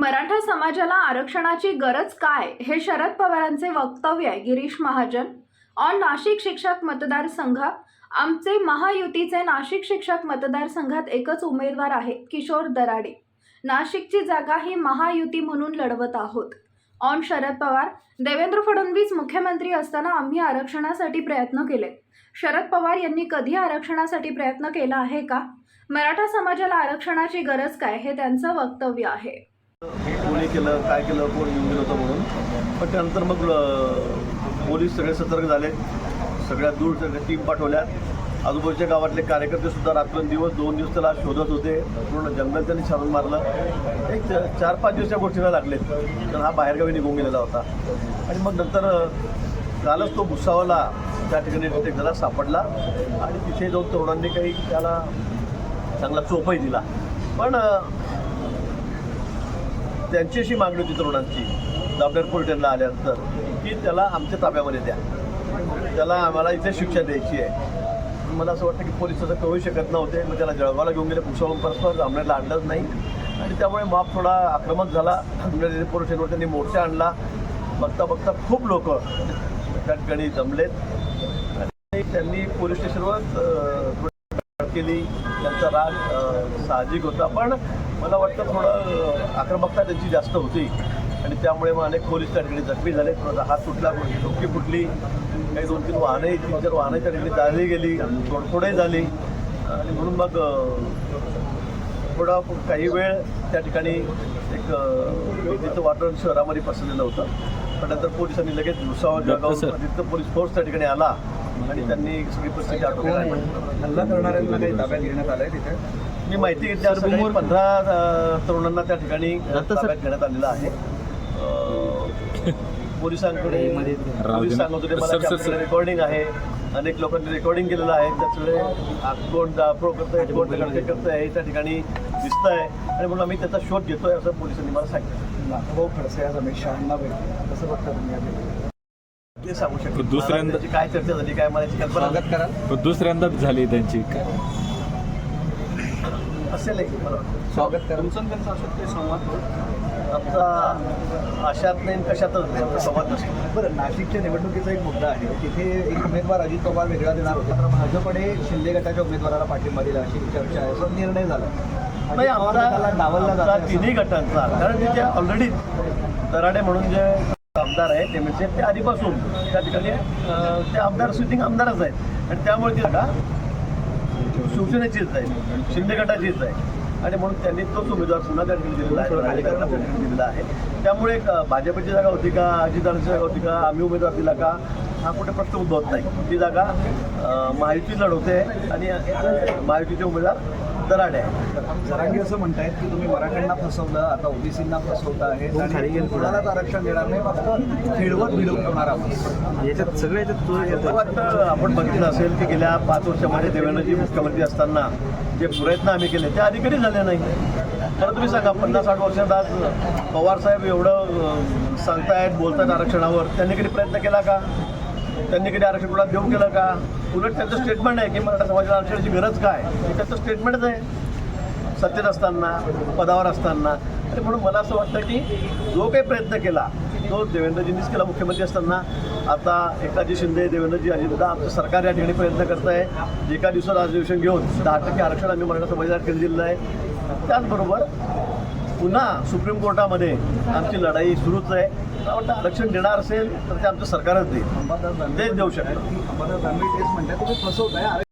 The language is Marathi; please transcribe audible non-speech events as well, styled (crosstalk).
मराठा समाजाला आरक्षणाची गरज काय हे शरद पवारांचे वक्तव्य आहे. गिरीश महाजन ऑन नाशिक शिक्षक मतदारसंघ. आमचे महायुतीचे नाशिक शिक्षक मतदारसंघात एकच उमेदवार आहे किशोर दराडे. नाशिकची जागा ही महायुती म्हणून लढवत आहोत. ऑन शरद पवार देवेंद्र फडणवीस मुख्यमंत्री असताना आम्ही आरक्षणासाठी प्रयत्न केले. शरद पवार यांनी कधी आरक्षणासाठी प्रयत्न केला आहे का? मराठा समाजाला आरक्षणाची गरज काय हे त्यांचं वक्तव्य आहे. कोणी केलं काय केलं कोण येऊन गेलं होतं म्हणून. पण त्यानंतर मग पोलीस सगळे सतर्क झाले. सगळ्या दूर सगळ्या टीम पाठवल्या आजूबाजूच्या गावातले कार्यकर्ते सुद्धा रात्रंदिवस दोन दिवस त्याला शोधत होते. पूर्ण जंगल त्यांनी छानून मारलं. एक चार पाच दिवस त्या गोष्टीला लागले तर हा बाहेरगावी निघून गेलेला होता. आणि मग नंतर कालच तो भुसावला. त्या ठिकाणी त्याला सापडला. आणि तिथे जाऊन तरुणांनी काही त्याला चांगला चोपही दिला. पण त्यांची अशी मागणी होती तरुणांची. दाबडेर पोलिटांना आल्यानंतर. की त्याला आमच्या ताब्यामध्ये द्या. त्याला आम्हाला इथे शिक्षा द्यायची आहे. मला असं वाटतं की पोलीस तसं कळू शकत नव्हते. मग त्याला जळगावला घेऊन गेले. पुसावून परस्पर जामनेरला आणलंच नाही. आणि त्यामुळे माप थोडा आक्रमक झाला. जामनेर पोलीस स्टेशनवर त्यांनी मोर्चा आणला. बघता बघता खूप लोक त्या ठिकाणी जमलेत. आणि त्यांनी पोलीस स्टेशनवर केली. त्यांचा राग साहजिक होता. पण मला वाटतं थोडं आक्रमकता त्यांची जास्त होती. आणि त्यामुळे मग अनेक पोलीस त्या ठिकाणी जखमी झाले. थोडासा हात तुटला डोकी फुटली. काही दोन तीन वाहनंही तीन चार वाहनं त्या ठिकाणी जाळली गेली. तोडफोडही झाली. आणि म्हणून मग थोडा काही वेळ त्या ठिकाणी एक भीतीचं वातावरण शहरामध्ये पसरलेलं होतं. पण नंतर पोलिसांनी लगेच भुसावळ जळगाव तिथं पोलीस फोर्स त्या ठिकाणी आला. आणि त्यांनी सगळी परिस्थिती आटोक्यात आणली. हल्ला करणाऱ्यांना काही ताब्यात घेण्यात आलंय तिथे? मी माहिती घेतली असं पंधरा तरुणांना त्या ठिकाणी ताब्यात घेण्यात आलेलं आहे. पोलिसांकडे पोलीस (laughs) सांगत होते मला रेकॉर्डिंग आहे. अनेक लोकांनी रेकॉर्डिंग केलेलं आहे. त्याच्यामुळे आ- कोण प्रो करतोय कोण करतोय करतोय हे त्या ठिकाणी दिसत आहे आणि म्हणून आम्ही त्याचा शोध घेतोय असं पोलिसांनी मला सांगितलं. नागभाऊ खडसे आज अमित शहांना भेटले कसं बघता तुम्ही? ते सांगू शकतो. पण दुसऱ्यांदा- काय चर्चा झाली काय मला याची कल्पना स्वागत कराल पण दुसऱ्यांदाच झाली त्यांची. असेल एक मला वाटतं. स्वागत कराल तुमचं त्यांचं असं ते संवाद आमचा आशात नाही कशातच नाही आमचा संवाद नसतो. बरं नाशिकच्या निवडणुकीचा एक मुद्दा आहे. तिथे एक उमेदवार अजित पवार वेगळा देणार होता. तर भाजपने शिंदे गटाच्या उमेदवाराला पाठिंबा दिला अशी चर्चा आहे. असा निर्णय झाला. नाही अजित पवार गटाला आमचा आमचा. तिन्ही गटांचा. कारण तिथे ऑलरेडी दराडे म्हणून जे आमदार आहे ते म्हणजे ते आधीपासून त्या ठिकाणी ते आमदार सिटिंग आमदारच आहेत. आणि त्यामुळे ती जागा शिवसेनेचीच आहे शिंदे गटाचीच आहे आणि म्हणून त्यांनी तोच उमेदवार पुन्हा त्या ठिकाणी दिलेला आहे राजकारणात दिलेला आहे. त्यामुळे भाजपची जागा होती का अजितदारांची जागा होती का आम्ही उमेदवार दिला का हा कुठे प्रश्न उद्भवत नाही. ती जागा महायुती लढवते आणि महायुतीचे उमेदवार दराडे आहे. जरांगी असं म्हणतायत की तुम्ही मराठ्यांना फसवलं आता ओबीसींना फसवता आहे आणि कुणालाच आरक्षण देणार नाही फक्त खेळवत भिडवणार आहोत. याच्यात सगळे मला वाटतं आपण बघितलं असेल की गेल्या पाच वर्षामध्ये देवेंद्रजी मुख्यमंत्री असताना जे प्रयत्न आम्ही केले ते अधिकारी झाले नाही. तर तुम्ही सांगा पन्नास साठ वर्षात आज पवार साहेब एवढं सांगतायत बोलतायत आरक्षणावर. त्यांनी कधी प्रयत्न केला का? त्यांनी कधी आरक्षण कुणाला देऊ केलं का? उलट त्यांचं स्टेटमेंट आहे की मराठा समाजाला आरक्षणाची गरज काय? हे त्याचं स्टेटमेंटच आहे. सत्तेत असताना पदावर असताना. आणि म्हणून मला असं वाटतं की जो काही प्रयत्न केला तो देवेंद्रजींनीच केला. मुख्यमंत्री असताना आता एकाजी शिंदे देवेंद्रजी अजितदा आमचं सरकार या ठिकाणी प्रयत्न करत आहे एका दिवसात अधिवेशन घेऊन दहा टक्के आरक्षण आम्ही मराठा समाजाला केलं दिलेलं आहे. त्याचबरोबर पुन्हा सुप्रीम कोर्टामध्ये आमची लढाई सुरूच आहे. मला वाटतं? आरक्षण देणार असेल तर ते आमचं सरकारच देईल. तेच देऊ शकतो. अंबादास दानवे तेच म्हणतात तुम्ही फसवताय.